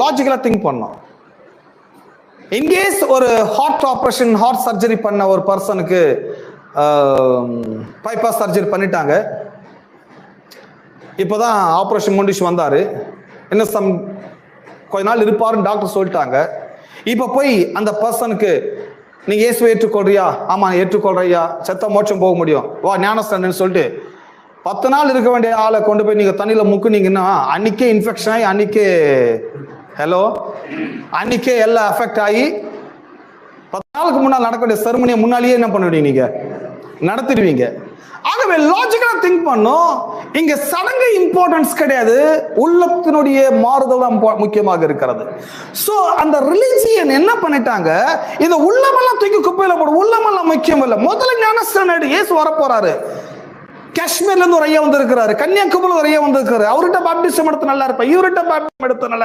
லாஜிக்கலா think பண்ணோம் in case ஒரு heart operation heart surgery பண்ண ஒரு பர்சனுக்கு பைபாஸ் சர்ஜரி பண்ணிட்டாங்க. இப்போதான் ஆப்ரேஷன் முடிச்சு வந்தாரு. என்ன சம் கொஞ்ச நாள் இருப்பாருன்னு டாக்டர் சொல்லிட்டாங்க. இப்போ போய் அந்த பர்சனுக்கு நீ இயேசுவை ஏற்றுக்கொள்றியா? ஆமாம் ஏற்றுக்கொள்றியா செத்த மோட்சம் போக முடியும். வா ஞானஸ்தானன்னு சொல்லிட்டு. பத்து நாள் இருக்க வேண்டிய ஆளை கொண்டு போய் நீங்கள் தண்ணியில் முக்குனீங்கன்னா அன்னைக்கே இன்ஃபெக்ஷன் ஆகி அன்னைக்கே ஹலோ அன்னைக்கே எல்லாம் அஃபெக்ட் ஆகி பத்து நாளுக்கு முன்னால் நடக்கக்கூடிய செருமனியை முன்னாலேயே என்ன பண்ணுவீங்க நீங்க? நடத்திடுவீங்க. ஆகவே லாஜிக்கலா திங்க் பண்ணும். இங்க சடங்கு இம்பார்ட்டன்ஸ் கிடையாது. உள்ளத்தினுடைய மாறுதல் தான் முக்கியமாக இருக்கிறது. சோ அந்த ரிலிஜியன் என்ன பண்ணிட்டாங்க? இந்த உள்ளமெல்லாம் தூக்கி குப்பையில போடும் உள்ளமெல்லாம் முக்கியம் இல்ல. முதல்ல ஞானஸ்தானம் ஏசு வரப்போறாரு. காஷ்மீர்ல இருந்து ஒரு ஐயா வந்திருக்கிறாரு. கன்னியாகுமரியில் ஒரு ஐயா வந்திருக்காரு அவர்கிட்ட பாப்டிசம் எடுத்து நல்லா இருப்பேன். இவர்கிட்ட பாப்டிசம் எடுத்து நல்லா